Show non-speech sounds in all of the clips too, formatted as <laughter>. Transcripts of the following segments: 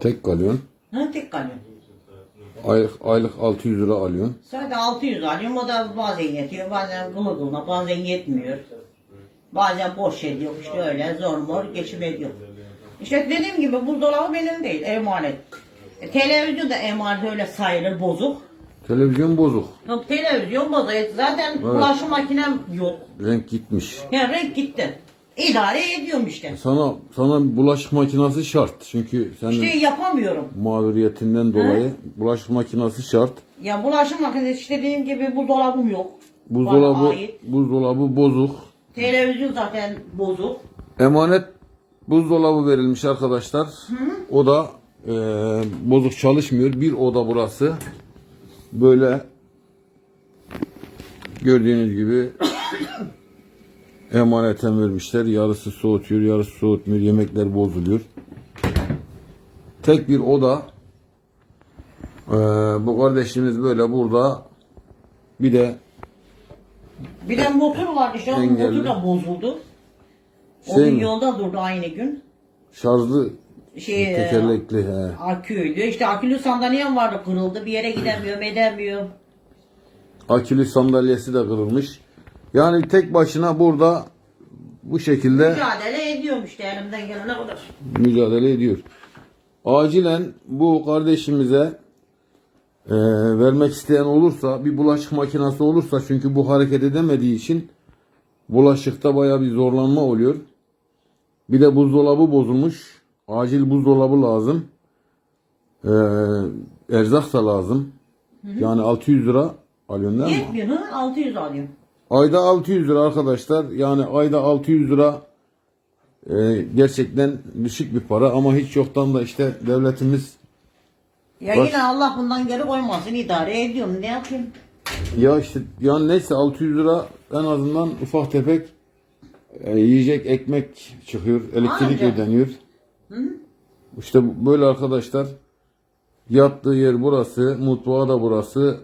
Tek kalıyorsun. Ha tek kalıyor. Aylık, aylık 600 lira alıyorsun. Sadece 600 alıyorum o da bazen yetiyor bazen kılı kılına bazen yetmiyor. Bazen boş ediyor işte öyle zor mor geçim ediyor. İşte dediğim gibi buzdolabı benim değil emanet. E, televizyon da emanet öyle sayılır bozuk. Televizyon bozuk. Yok televizyon bozuk. E, Zaten bulaşık makinem yok. Renk gitmiş. Yani renk gitti. İdare ediyorum işte. Sana sana bulaşık makinesi şart. Çünkü senin İşte yapamıyorum. mağduriyetinden dolayı bulaşık makinesi şart. Ya bulaşık makinesi işte dediğim gibi buzdolabım yok. Bana Buzdolabı ait. buzdolabı bozuk. Televizyon zaten bozuk. Emanet buzdolabı verilmiş arkadaşlar. O da e, bozuk çalışmıyor. Bir oda burası. Böyle gördüğünüz gibi <coughs> emaneten vermişler. Yarısı soğutuyor, yarısı soğutmuyor. Yemekler bozuluyor. Tek bir oda. E, bu kardeşimiz böyle burada bir de Bir de motor var işte o Engelli. motor da bozuldu. O Şey gün mi? yolda durdu aynı gün. şarjlı Şey, tekerlekli. He. Aküydü. İşte akülü sandalyem vardı kırıldı. Bir yere gidemiyorum edemiyor. Akülü sandalyesi de kırılmış. Yani tek başına burada bu şekilde Mücadele ediyorum işte elimden gelene kadar. mücadele ediyor. Acilen bu kardeşimize e, vermek isteyen olursa bir bulaşık makinesi olursa çünkü bu hareket edemediği için bulaşıkta baya bir zorlanma oluyor. Bir de buzdolabı bozulmuş. Acil buzdolabı lazım. E, erzak da lazım. Yani 600 lira alıyorsun değil mi? Yetmiyor hı? 600 alıyorum. Ayda 600 lira arkadaşlar. Yani ayda 600 lira e, gerçekten düşük bir para ama hiç yoktan da işte devletimiz Ya Bak- yine Allah bundan geri koymasın idare ediyorum ne yapayım. ya işte yani neyse 600 lira en azından ufak tefek e, yiyecek ekmek çıkıyor. Elektrik Ancak. ödeniyor. İşte bu- böyle arkadaşlar yattığı yer burası, mutfağı da burası.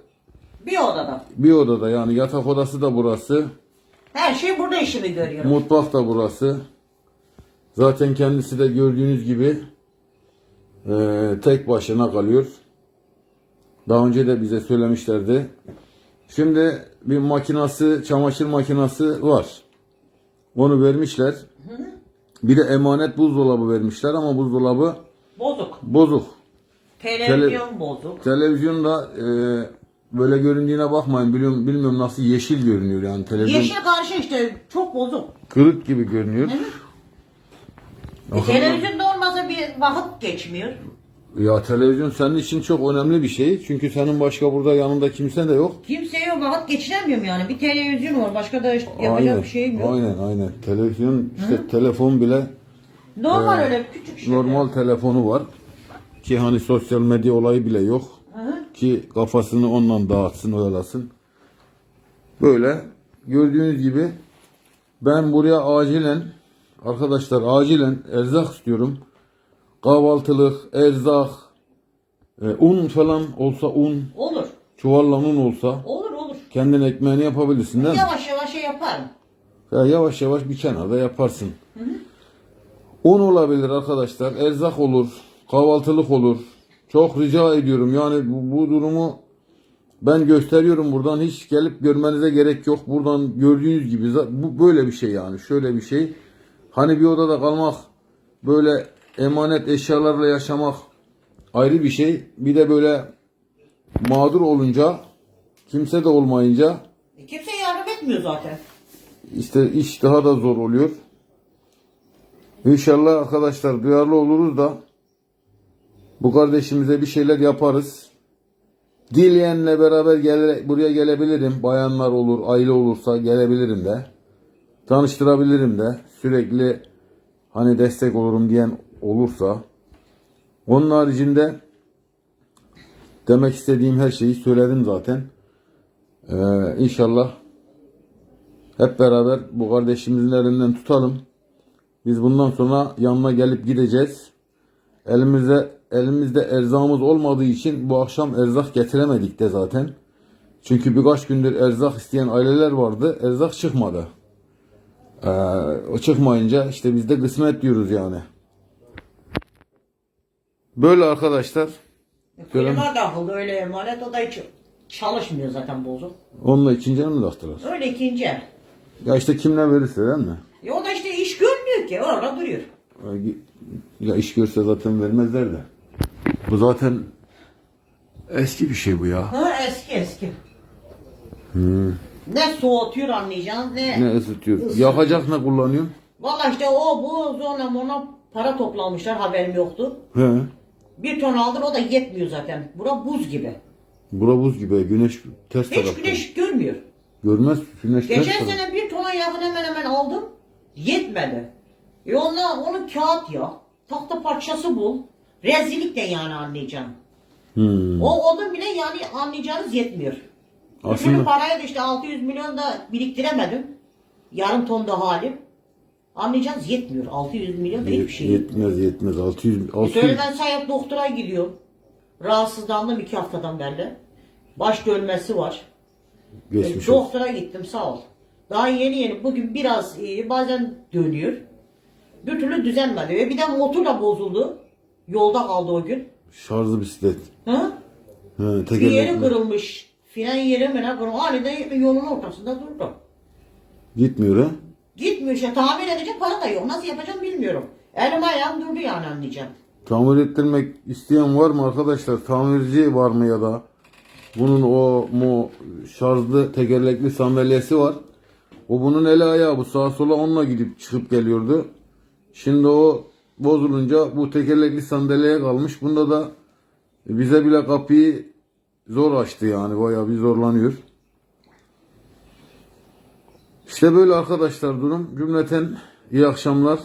Bir odada yani yatak odası da burası. Her şey burada işimi görüyorum. Mutfak da burası. Zaten kendisi de gördüğünüz gibi eee, tek başına kalıyor. Daha önce de bize söylemişlerdi. Şimdi bir makinası, çamaşır makinası var. Onu vermişler. Bir de emanet buzdolabı vermişler ama buzdolabı Bozuk. bozuk. Televizyon bozuk. Televizyon da eee, böyle göründüğüne bakmayın. Biliyorum, bilmiyorum nasıl yeşil görünüyor yani televizyon. Yeşil karşı işte çok bozuk. Kırık gibi görünüyor. E, televizyonda olmasa bir vakit geçmiyor. Ya televizyon senin için çok önemli bir şey. Çünkü senin başka burada yanında kimse de yok. Kimse yok vakit geçiremiyorum yani. Bir televizyon var başka da işte yapacak bir şeyim yok. Aynen aynen. Televizyon işte telefon bile Normal öyle küçük şey. normal telefonu var. Ki hani sosyal medya olayı bile yok. Hı hı. Ki kafasını ondan dağıtsın, oyalasın. Böyle gördüğünüz gibi ben buraya acilen arkadaşlar acilen erzak istiyorum. Kahvaltılık, erzak, e, un falan olsa un, Olur. çuvalla un olsa Olur olur. kendin ekmeğini yapabilirsin değil mi? Yavaş yavaş şey yaparım. Ya yavaş yavaş bir kenarda yaparsın. Un olabilir arkadaşlar, erzak olur, kahvaltılık olur. Çok rica ediyorum yani bu, bu durumu ben gösteriyorum buradan hiç gelip görmenize gerek yok. Buradan gördüğünüz gibi bu böyle bir şey yani şöyle bir şey. Hani bir odada kalmak böyle emanet eşyalarla yaşamak ayrı bir şey. Bir de böyle mağdur olunca kimse de olmayınca E, Kimse yardım etmiyor zaten. işte iş daha da zor oluyor. İnşallah arkadaşlar duyarlı oluruz da bu kardeşimize bir şeyler yaparız. Dileyenle beraber gele, buraya gelebilirim. Bayanlar olur, aile olursa gelebilirim de. Tanıştırabilirim de. Sürekli hani destek olurum diyen olursa. Onun haricinde demek istediğim her şeyi söyledim zaten. Ee, inşallah hep beraber bu kardeşimizin elinden tutalım. Biz bundan sonra yanına gelip gideceğiz. Elimizde elimizde erzağımız olmadığı için bu akşam erzak getiremedik de zaten. Çünkü birkaç gündür erzak isteyen aileler vardı. Erzak çıkmadı. Ee, o çıkmayınca işte biz de kısmet diyoruz yani. Böyle arkadaşlar. Klima takıldı öyle emanet o da hiç çalışmıyor zaten bozuk. Onunla ikinci el mi taktılar? Öyle ikinci el. Ya işte kimle verirse değil mi? E o da işte iş görmüyor ki orada duruyor. Ya iş görse zaten vermezler de. Bu zaten eski bir şey bu ya. Ha eski eski. Ne soğutuyor anlayacaksın ne. Ne ısıtıyor? Yakacak ne kullanıyorsun? Valla işte o bu sonra ona para toplamışlar haberim yoktu. He. Bir ton aldım o da yetmiyor zaten. Bura buz gibi. Bura buz gibi. Güneş ters Hiç tarafta. güneş görmüyor. Görmez. Güneş ters Geçen tarafta. sene bir tona yakın hemen hemen aldım. Yetmedi. E onunla onu kağıt ya. Tahta parçası bul. Rezillik de yani anlayacaksın. Hmm. O onun bile yani anlayacağınız yetmiyor. Aslında... Aslında parayı da işte 600 milyon da biriktiremedim. Yarım ton da halim. Anlayacağınız yetmiyor. 600 milyon da hiçbir şey. yetmez yetmez. 600 E 600 Söyle ben sayıp doktora gidiyorum. Rahatsızlandım iki haftadan beri. Baş dönmesi var. E, geçmiş olsun. doktora gittim sağ ol. Daha yeni yeni bugün biraz iyi bazen dönüyor. Bir türlü düzenmedi. Ve bir de motor da bozuldu. Yolda kaldı o gün. Şarjlı bisiklet. Ha? He, Bir yeri tekerlekli. kırılmış. Fren yeri mi ne kırılmış. Aniden yolun ortasında durdu. Gitmiyor ha. Gitmiyor işte tamir edecek para da yok. Nasıl yapacağım bilmiyorum. Elim ayağım durdu yani anlayacağım. Tamir ettirmek isteyen var mı arkadaşlar? Tamirci var mı ya da? Bunun o mu şarjlı tekerlekli sandalyesi var. O bunun eli ayağı bu sağa sola onunla gidip çıkıp geliyordu. Şimdi o bozulunca bu tekerlekli sandalyeye kalmış. Bunda da bize bile kapıyı zor açtı yani bayağı bir zorlanıyor. İşte böyle arkadaşlar durum. Cümleten iyi akşamlar.